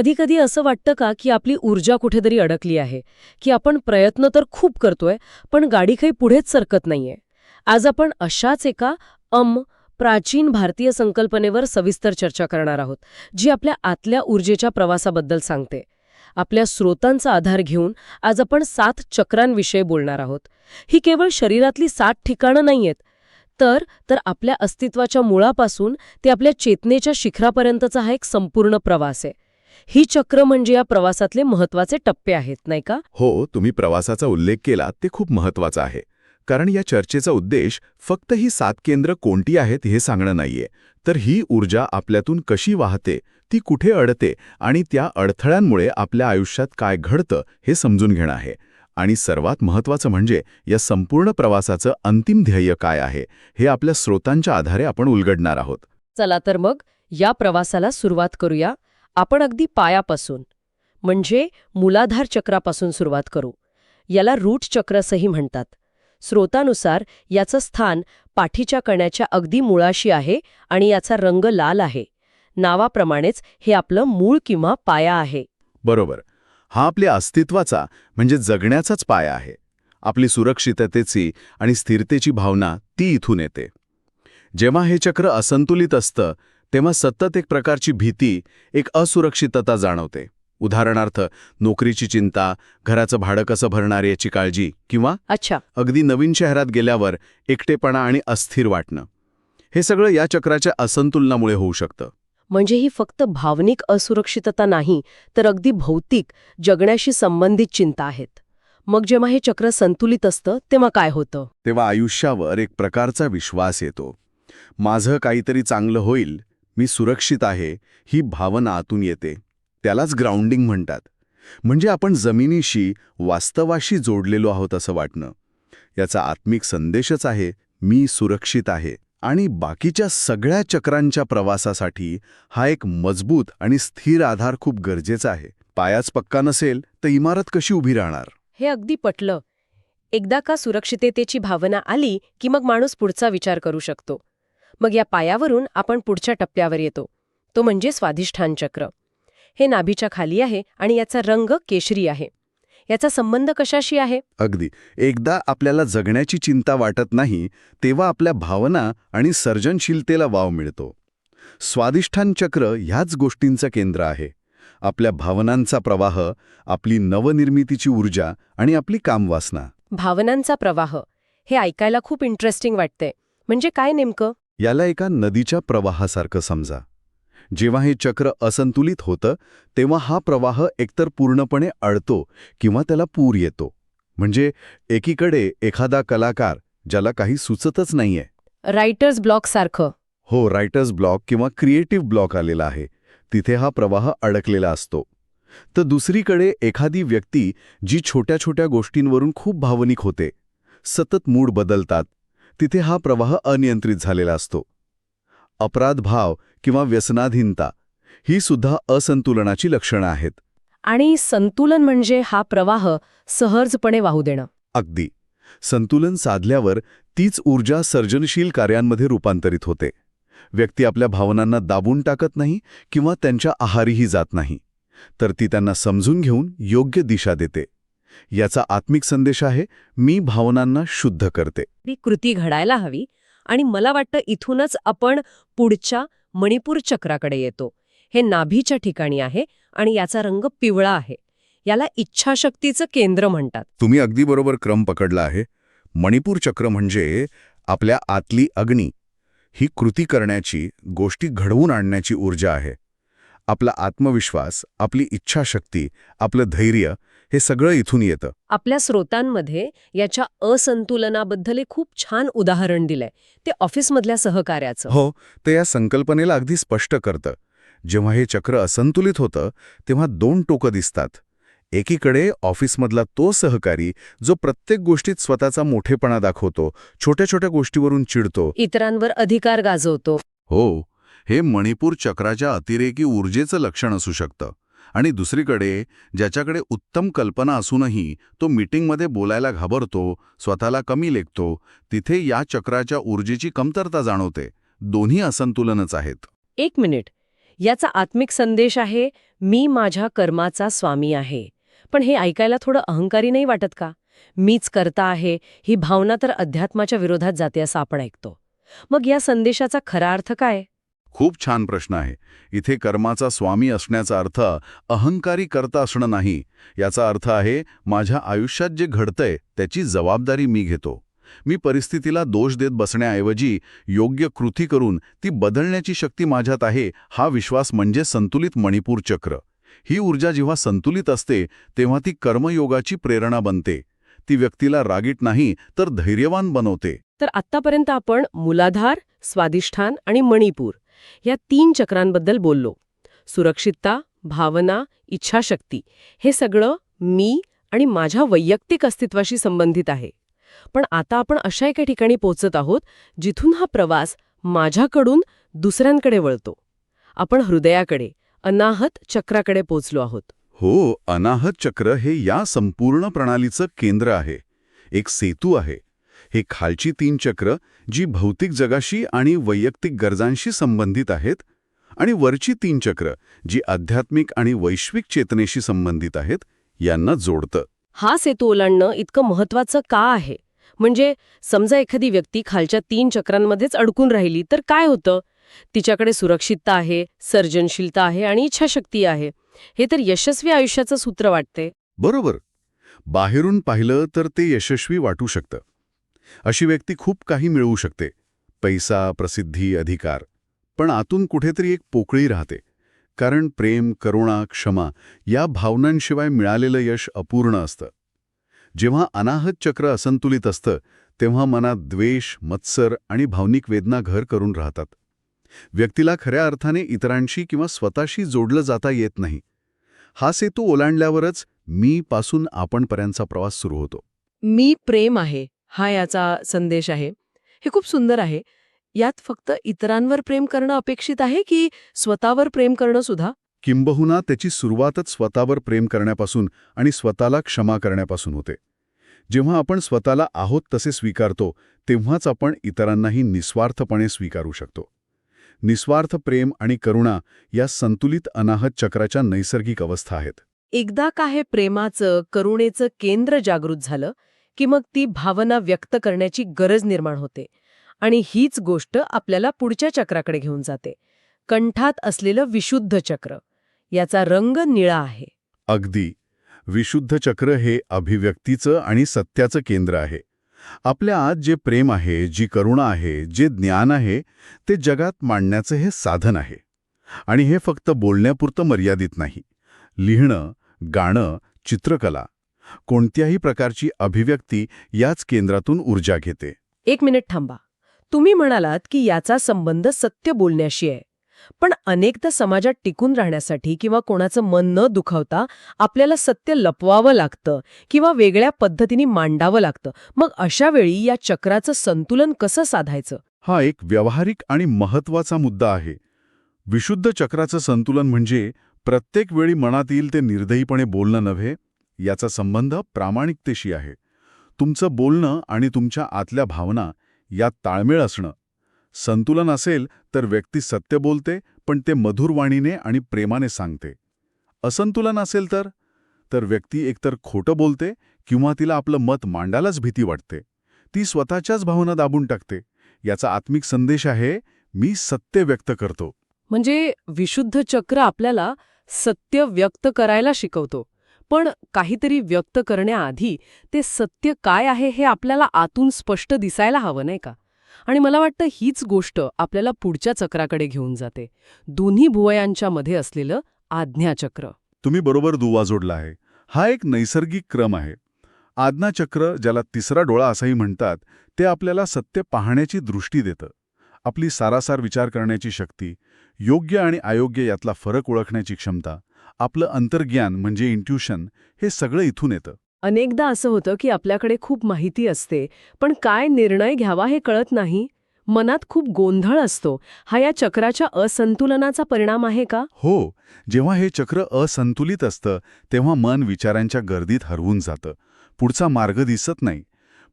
कधीकधी असं वाटतं का की आपली ऊर्जा कुठेतरी अडकली आहे? की आपण प्रयत्न तर खूप करतोय पण गाडी काही पुढेच सरकत नाहीये. आज आपण अशाच एका अम प्राचीन भारतीय संकल्पनेवर सविस्तर चर्चा करणार आहोत जी आपल्या आतल्या ऊर्जेच्या प्रवासाबद्दल सांगते. आपल्या स्रोतांचा आधार घेऊन आज आपण सात चक्रांविषयी बोलणार आहोत. ही केवळ शरीरातली सात ठिकाणं नाहीयेत तर तर आपल्या अस्तित्वाच्या मुळापासून ते आपल्या चेतनेच्या शिखरापर्यंतचा हा एक संपूर्ण प्रवास आहे. ही चक्र म्हणजे या प्रवासातले महत्त्वाचे टप्पे आहेत नाही का? हो तुम्ही प्रवासाचा उल्लेख केला ते खूप महत्वाचं आहे. कारण या चर्चेचा उद्देश फक्त ही सात केंद्र कोणती आहेत हे सांगणं नाहीये. तर ही ऊर्जा आपल्यातून कशी वाहते ती कुठे अडते आणि त्या अडथळ्यांमुळे आपल्या आयुष्यात काय घडतं हे समजून घेणं आहे. आणि सर्वात महत्वाचं म्हणजे या संपूर्ण प्रवासाचं अंतिम ध्येय काय आहे हे आपल्या स्रोतांच्या आधारे आपण उलगडणार आहोत. चला तर मग या प्रवासाला सुरुवात करूया. आपण अगदी पायापासून म्हणजे मूलाधार चक्रापासून सुरुवात करू. याला रूट चक्रसही म्हणतात. स्रोतानुसार याचं स्थान पाठीच्या कण्याच्या अगदी मुळाशी आहे आणि याचा रंग लाल आहे. नावाप्रमाणेच हे आपलं मूळ किंवा पाया आहे. बरोबर. हा आपल्या अस्तित्वाचा म्हणजे जगण्याचाच पाया आहे. आपली सुरक्षिततेची आणि स्थिरतेची भावना ती इथून येते. जेव्हा हे चक्र असंतुलित असतं तेव्हा सतत एक प्रकारची भीती एक असुरक्षितता जाणवते. उदाहरणार्थ नोकरीची चिंता घराचं भाडं कसं भरणार याची काळजी किंवा अच्छा. अगदी नवीन शहरात गेल्यावर एकटेपणा आणि अस्थिर वाटणं. हे सगळं या चक्राच्या असंतुलनामुळे होऊ शकतं. म्हणजे ही फक्त भावनिक असुरक्षितता नाही तर अगदी भौतिक जगण्याशी संबंधित चिंता आहेत. मग जेव्हा हे चक्र संतुलित असतं तेव्हा काय होतं? तेव्हा आयुष्यावर एक प्रकारचा विश्वास येतो. माझं काहीतरी चांगलं होईल मी सुरक्षित आहे ही भावना आतून येते. त्यालाच ग्राउंडिंग म्हणतात. म्हणजे आपण जमिनीशी वास्तवाशी जोडलेलो आहोत असं वाटणं. याचा आत्मिक संदेशच आहे मी सुरक्षित आहे. आणि बाकीच्या सगळ्या चक्रांच्या प्रवासासाठी हा एक मजबूत आणि स्थिर आधार खूप गरजेचा आहे. पायाच पक्का नसेल तर इमारत कशी उभी राहणार? हे अगदी पटलं. एकदा का सुरक्षिततेची भावना आली की मग माणूस पुढचा विचार करू शकतो. मग या पायावरून आपण पुढच्या टप्प्यावर येतो. तो म्हणजे स्वाधिष्ठान चक्र. हे नाभीच्या खाली आहे आणि याचा रंग केशरी आहे. याचा संबंध कशाशी आहे? अगदी. एकदा आपल्याला जगण्याची चिंता वाटत नाही तेव्हा आपल्या भावना आणि सर्जनशीलतेला वाव मिळतो. स्वादिष्ठान चक्र ह्याच गोष्टींचं केंद्र आहे. आपल्या भावनांचा प्रवाह आपली नवनिर्मितीची ऊर्जा आणि आपली कामवासना. भावनांचा प्रवाह. हे ऐकायला खूप इंटरेस्टिंग वाटतंय. म्हणजे काय नेमकं? याला एका नदीच्या प्रवाहासारखं समजा. जेव्हा हे चक्र असंतुलित होतं तेव्हा हा प्रवाह एकतर पूर्णपणे अडतो किंवा त्याला पूर येतो. म्हणजे एकीकडे एखादा कलाकार ज्याला काही सुचतच नाहीये. रायटर्स ब्लॉक सारखं. हो रायटर्स ब्लॉक किंवा क्रिएटिव्ह ब्लॉक आलेला आहे. तिथे हा प्रवाह अडकलेला असतो. तर दुसरीकडे एखादी व्यक्ती जी छोट्या छोट्या गोष्टींवरून खूप भावनिक होते. सतत मूड बदलतात. तिथे हा प्रवाह अनियंत्रित झालेला असतो. अपराध भाव किंवा व्यसनाधीनता ही सुद्धा असंतुलनाची लक्षणं आहेत. आणि संतुलन म्हणजे हा प्रवाह सहजपणे वाहू देणं. अगदी. संतुलन साधल्यावर तीच ऊर्जा सर्जनशील कार्यांमध्ये रूपांतरित होते. व्यक्ती आपल्या भावनांना दाबून टाकत नाही किंवा त्यांच्या आहारीही जात नाही. तर ती त्यांना समजून घेऊन योग्य दिशा देते. याचा आत्मिक संदेश आहे मी भावनांना शुद्ध करते. ती कृती घडायला हवी आणि मला वाटतं इथूनच आपण पुढच्या मणिपूर चक्राकडे येतो. हे नाभीच्या ठिकाणी आहे आणि याचा रंग पिवळा आहे. याला इच्छाशक्तीचं केंद्र म्हणतात. तुम्ही अगदी बरोबर क्रम पकडला आहे. मणिपूर चक्र म्हणजे आपल्या आतली अग्नी. ही कृती करण्याची गोष्टी घडवून आणण्याची ऊर्जा आहे. आपला आत्मविश्वास आपली इच्छाशक्ती आपलं धैर्य हे सगळं इथून येतं. आपल्या स्रोतांमध्ये याच्या असंतुलनाबद्दल एक खूप छान उदाहरण दिलंय. ते ऑफिसमधल्या सहकार्याचं. हो ते या संकल्पनेला अगदी स्पष्ट करतं. जेव्हा हे चक्र असंतुलित होतं तेव्हा दोन टोकं दिसतात. एकीकडे ऑफिसमधला तो सहकारी जो प्रत्येक गोष्टीत स्वतःचा मोठेपणा दाखवतो छोट्या छोट्या गोष्टीवरून चिडतो. इतरांवर अधिकार गाजवतो. हो हे मणिपूर चक्राच्या अतिरेकी ऊर्जेचं लक्षण असू शकतं. आणि दुसरीकडे ज्याच्याकडे उत्तम कल्पना असूनही तो मीटिंगमध्ये बोलायला घाबरतो स्वतःला कमी लेखतो तिथे या चक्राच्या ऊर्जेची कमतरता जाणवते. दोन्ही असंतुलनच आहेत. एक मिनिट. याचा आत्मिक संदेश आहे मी माझ्या कर्माचा स्वामी आहे. पण हे ऐकायला थोडं अहंकारी नाही वाटत का? मीच करता आहे ही भावना तर अध्यात्माच्या विरोधात जाते असं आपण ऐकतो. मग या संदेशाचा खरा अर्थ काय? खूप छान प्रश्न आहे. इथे कर्माचा स्वामी असण्याचा अर्थ अहंकारी करता असणं नाही. याचा अर्थ आहे माझ्या आयुष्यात जे घडतंय त्याची जबाबदारी मी घेतो. मी परिस्थितीला दोष देत बसण्याऐवजी योग्य कृती करून ती बदलण्याची शक्ती माझ्यात आहे हा विश्वास म्हणजे संतुलित मणिपूर चक्र. ही ऊर्जा जेव्हा संतुलित असते तेव्हा ती कर्मयोगाची प्रेरणा बनते. ती व्यक्तीला रागीट नाही तर धैर्यवान बनवते. तर आत्तापर्यंत आपण मूलाधार स्वादिष्ठान आणि मणिपूर या तीन चक्रांबद्दल बोललो. सुरक्षितता भावना इच्छाशक्ती हे सगळं मी आणि माझ्या वैयक्तिक अस्तित्वाशी संबंधित आहे. पण आता आपण अशा एका ठिकाणी पोहोचत आहोत जिथून हा प्रवास माझ्याकडून दुसऱ्यांकडे वळतो. आपण हृदयाकडे अनाहत चक्राकडे पोचलो आहोत. हो अनाहत चक्र हे या संपूर्ण प्रणालीचं केंद्र आहे. एक सेतू आहे. हे खालची तीन चक्र जी भौतिक जगाशी आणि वैयक्तिक गरजांशी संबंधित आहेत आणि वरची तीन चक्र जी आध्यात्मिक आणि वैश्विक चेतनेशी संबंधित आहेत यांना जोडतं. हा सेतू ओलांडणं इतकं महत्वाचं का आहे? म्हणजे समजा एखादी व्यक्ती खालच्या तीन चक्रांमध्येच अडकून राहिली तर काय होतं? तिच्याकडे सुरक्षितता आहे सर्जनशीलता आहे आणि इच्छाशक्ती आहे. हे तर यशस्वी आयुष्याचं सूत्र वाटते बरोबर. बाहेरून पाहिलं तर ते यशस्वी वाटू शकतं. अशी व्यक्ती खूप काही मिळवू शकते. पैसा प्रसिद्धी अधिकार. पण आतून कुठेतरी एक पोकळी राहते. कारण प्रेम करुणा क्षमा या भावनांशिवाय मिळालेलं यश अपूर्ण असतं. जेव्हा अनाहत चक्र असंतुलित असतं तेव्हा मनात द्वेष मत्सर आणि भावनिक वेदना घर करून राहतात. व्यक्तीला खऱ्या अर्थाने इतरांशी किंवा स्वतःशी जोडलं जाता येत नाही. हा सेतू ओलांडल्यावरच मी पासून आपणपर्यंतचा प्रवास सुरू होतो. मी प्रेम आहे. हा याचा संदेश आहे. हे खूप सुंदर आहे. यात फक्त इतरांवर प्रेम करणं अपेक्षित आहे की स्वतःवर प्रेम करणं सुद्धा? किंबहुना त्याची सुरुवातच स्वतःवर प्रेम करण्यापासून आणि स्वतःला क्षमा करण्यापासून होते. जेव्हा आपण स्वतःला आहोत तसे स्वीकारतो तेव्हाच आपण इतरांनाही निस्वार्थपणे स्वीकारू शकतो. निस्वार्थ प्रेम आणि करुणा या संतुलित अनाहत चक्राच्या नैसर्गिक अवस्था आहेत. एकदा का हे प्रेमाचं करुणेचं केंद्र जागृत झालं की मग ती भावना व्यक्त करण्याची गरज निर्माण होते. आणि हीच गोष्ट आपल्याला पुढच्या चक्राकडे घेऊन जाते. कंठात असलेलं विशुद्ध चक्र. याचा रंग निळा आहे. अगदी. विशुद्ध चक्र हे अभिव्यक्तीचं आणि सत्याचं केंद्र आहे. आपल्या आत जे प्रेम आहे जी करुणा आहे जे ज्ञान आहे ते जगात मांडण्याचं हे साधन आहे. आणि हे फक्त बोलण्यापुरतं मर्यादित नाही. लिहिणं गाणं चित्रकला कोणत्याही प्रकारची अभिव्यक्ती याच केंद्रातून ऊर्जा घेते. एक मिनिट थांबा. तुम्ही म्हणालात की याचा संबंध सत्य बोलण्याशी आहे. पण अनेकदा समाजात टिकून राहण्यासाठी किंवा कोणाचं मन न दुखावता आपल्याला सत्य लपवावं लागतं किंवा वेगळ्या पद्धतीने मांडावं लागतं. मग अशा वेळी या चक्राचं संतुलन कसं साधायचं? हा एक व्यावहारिक आणि महत्त्वाचा मुद्दा आहे. विशुद्ध चक्राचं संतुलन म्हणजे प्रत्येक वेळी मनात येईल ते निर्दयीपणे बोलणं नव्हे याचा संबंध प्रामाणिकतेशी आहे. तुमचं बोलणं आणि तुमच्या आतल्या भावना यात ताळमेळ असणं. संतुलन असेल तर व्यक्ती सत्य बोलते पण ते मधुरवाणीने आणि प्रेमाने सांगते. असंतुलन असेल तर? तर व्यक्ती एकतर खोटं बोलते किंवा तिला आपलं मत मांडायलाच भीती वाटते. ती स्वतःच्याच भावना दाबून टाकते. याचा आत्मिक संदेश आहे मी सत्य व्यक्त करतो. म्हणजे विशुद्ध चक्र आपल्याला सत्य व्यक्त करायला शिकवतो. पण काहीतरी व्यक्त करण्याआधी ते सत्य काय आहे हे आपल्याला आतून स्पष्ट दिसायला हवं नाही का? आणि मला वाटतं हीच गोष्ट आपल्याला पुढच्या चक्राकडे घेऊन जाते. दोन्ही भुवयांच्या मध्ये असलेलं आज्ञाचक्र. तुम्ही बरोबर दुवा जोडला आहे. हा एक नैसर्गिक क्रम आहे. आज्ञाचक्र ज्याला तिसरा डोळा असंही म्हणतात ते आपल्याला सत्य पाहण्याची दृष्टी देतं. आपली सारासार विचार करण्याची शक्ती योग्य आणि अयोग्य यातला फरक ओळखण्याची क्षमता आपलं अंतर्ज्ञान म्हणजे इंट्युशन हे सगळं इथून येतं. अनेकदा असं होतं की आपल्याकडे खूप माहिती असते पण काय निर्णय घ्यावा हे कळत नाही? मनात खूप गोंधळ असतो. हा या चक्राच्या असंतुलनाचा परिणाम आहे का? हो जेव्हा हे चक्र असंतुलित असतं तेव्हा मन विचारांच्या गर्दीत हरवून जातं. पुढचा मार्ग दिसत नाही.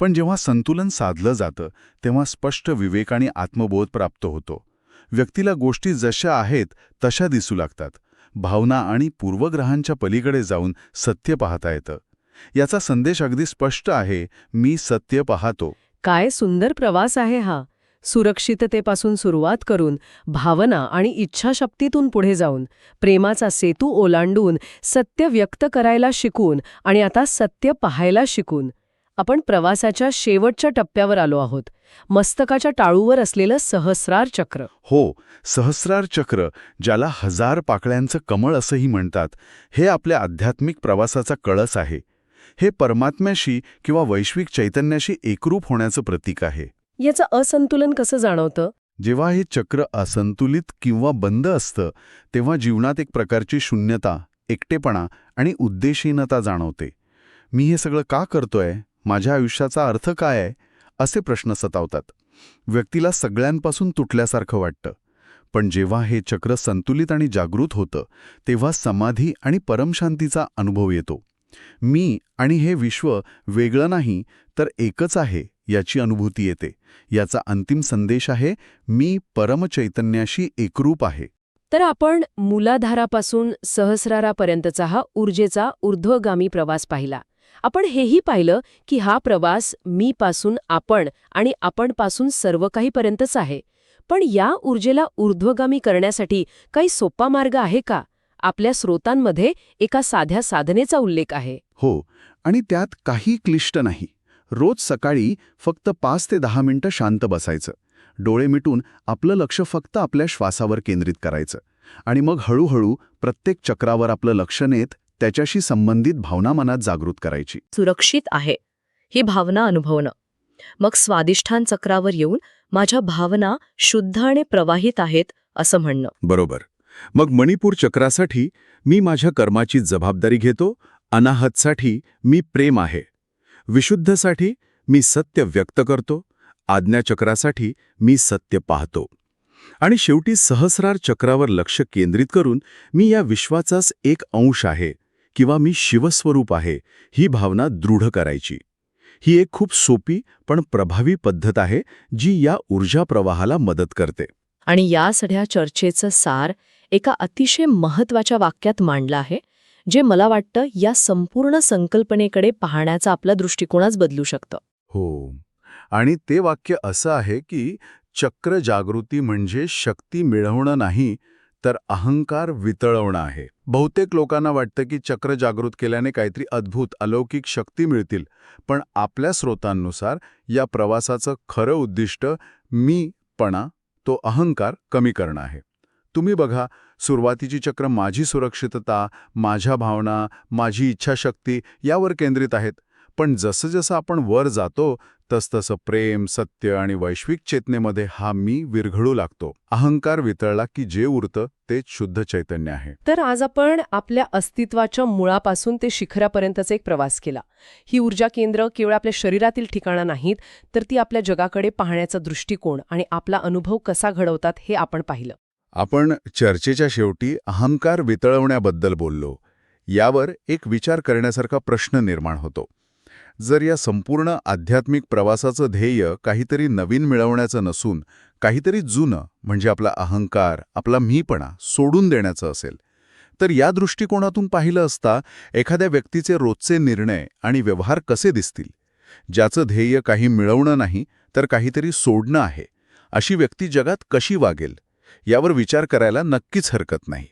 पण जेव्हा संतुलन साधलं जातं तेव्हा स्पष्ट विवेक आणि आत्मबोध प्राप्त होतो. व्यक्तीला गोष्टी जशा आहेत तशा दिसू लागतात. भावना आणि पूर्वग्रहांच्या पलीकडे जाऊन सत्य पाहता येतं. याचा संदेश अगदी स्पष्ट आहे मी सत्य पाहतो. काय सुंदर प्रवास आहे हा. सुरक्षिततेपासून सुरुवात करून भावना आणि इच्छाशक्तीतून पुढे जाऊन प्रेमाचा सेतू ओलांडून सत्य व्यक्त करायला शिकून आणि आता सत्य पाहायला शिकून. आपण प्रवासाच्या शेवटच्या टप्प्यावर आलो आहोत. मस्तकाच्या टाळूवर असलेलं सहस्रार चक्र. हो सहस्रार चक्र ज्याला हजार पाकळ्यांचं कमळ असंही म्हणतात हे आपल्या आध्यात्मिक प्रवासाचा कळस आहे. हे परमात्म्याशी किंवा वैश्विक चैतन्याशी एकरूप होण्याचं प्रतीक आहे. याचं असंतुलन कसं जाणवतं? जेव्हा हे चक्र असंतुलित किंवा बंद असतं तेव्हा जीवनात एक प्रकारची शून्यता एकटेपणा आणि उद्देशहीनता जाणवते. मी हे सगळं का करतोय? माझ्या आयुष्याचा अर्थ काय आहे? असे प्रश्न सतावतात. व्यक्तीला सगळ्यांपासून तुटल्यासारखं वाटतं. पण जेव्हा हे चक्र संतुलित आणि जागृत होतं तेव्हा समाधी आणि परमशांतीचा अनुभव येतो. मी आणि हे विश्व वेगळं नाही तर एकच आहे याची अनुभूती येते. याचा अंतिम संदेश आहे मी परमचैतन्याशी एकरूप आहे. तर आपण मूलाधारापासून सहस्रारापर्यंतचा हा ऊर्जेचा ऊर्ध्वगामी प्रवास पाहिला. आपण हेही पाहिलं की हा प्रवास मी पासून आपण आणि आपणपासून सर्व काहीपर्यंतच आहे. पण या ऊर्जेला ऊर्ध्वगामी करण्यासाठी काही सोपा मार्ग आहे का? आपल्या स्रोतांमध्ये एका साध्या साधनेचा उल्लेख आहे. हो आणि त्यात काही क्लिष्ट नाही. रोज सकाळी फक्त पाच ते दहा मिनिटं शांत बसायचं. डोळे मिटून आपलं लक्ष फक्त आपल्या श्वासावर केंद्रित करायचं. आणि मग हळूहळू प्रत्येक चक्रावर आपलं लक्ष नेत त्याच्याशी संबंधित भावना मनात जागृत करायची. सुरक्षित आहे. ही भावना अनुभवणं. मग स्वादिष्ठान चक्रावर येऊन माझ्या भावना शुद्ध आणि प्रवाहित आहेत असं म्हणणं. बरोबर. मग मणिपूर चक्रासाठी मी माझ्या कर्माची जबाबदारी घेतो अनाहतसाठी मी प्रेम आहे. विशुद्धसाठी मी सत्य व्यक्त करतो आज्ञाचक्रासाठी मी सत्य पाहतो. आणि शेवटी सहस्रार चक्रावर लक्ष केंद्रित करून मी या विश्वाचाच एक अंश आहे किंवा मी शिवस्वरूप आहे ही भावना दृढ करायची. ही एक खूप सोपी पण प्रभावी पद्धत आहे जी या ऊर्जा प्रवाहाला मदत करते. आणि या सगळ्या चर्चेचं सार एका अतिशय महत्त्वाच्या वाक्यात मांडलं आहे जे मला वाटतं या संपूर्ण संकल्पनेकडे पाहण्याचा आपला दृष्टिकोनच बदलू शकतं. हो. आणि ते वाक्य असं आहे की चक्र जागृती म्हणजे शक्ती मिळवणं नाही तर अहंकार वितळवणं आहे. बहुतेक लोकांना वाटतं की चक्र जागृत केल्याने काहीतरी अद्भुत अलौकिक शक्ती मिळतील. पण आपल्या स्रोतांनुसार या प्रवासाचं खरं उद्दिष्ट मीपणा तो अहंकार कमी करणं आहे. तुम्ही बघा सुरुवातीची चक्र माझी सुरक्षितता माझ्या भावना माझी इच्छाशक्ती यावर केंद्रित आहेत. पण जसं जसं आपण वर जातो तसतसं प्रेम सत्य आणि वैश्विक चेतनेमध्ये हा मी विरघळू लागतो. अहंकार वितळला की जे उरतं तेच शुद्ध चैतन्य आहे. तर आज आपण आपल्या अस्तित्वाच्या मुळापासून ते शिखरापर्यंतचा एक प्रवास केला. ही ऊर्जा केंद्र केवळ आपल्या शरीरातील ठिकाणं नाहीत तर ती आपल्या जगाकडे पाहण्याचा दृष्टिकोन आणि आपला अनुभव कसा घडवतात हे आपण पाहिलं. आपण चर्चेच्या शेवटी अहंकार वितळवण्याबद्दल बोललो. यावर एक विचार करण्यासारखा प्रश्न निर्माण होतो. जर या संपूर्ण आध्यात्मिक प्रवासाचं ध्येय काहीतरी नवीन मिळवण्याचं नसून काहीतरी जुनं म्हणजे आपला अहंकार आपला मीपणा सोडून देण्याचं असेल तर या दृष्टिकोनातून पाहिलं असता एखाद्या व्यक्तीचे रोजचे निर्णय आणि व्यवहार कसे दिसतील? ज्याचं ध्येय काही मिळवणं नाही तर काहीतरी सोडणं आहे अशी व्यक्ती जगात कशी वागेल? यावर विचार करायला नक्कीच हरकत नाही.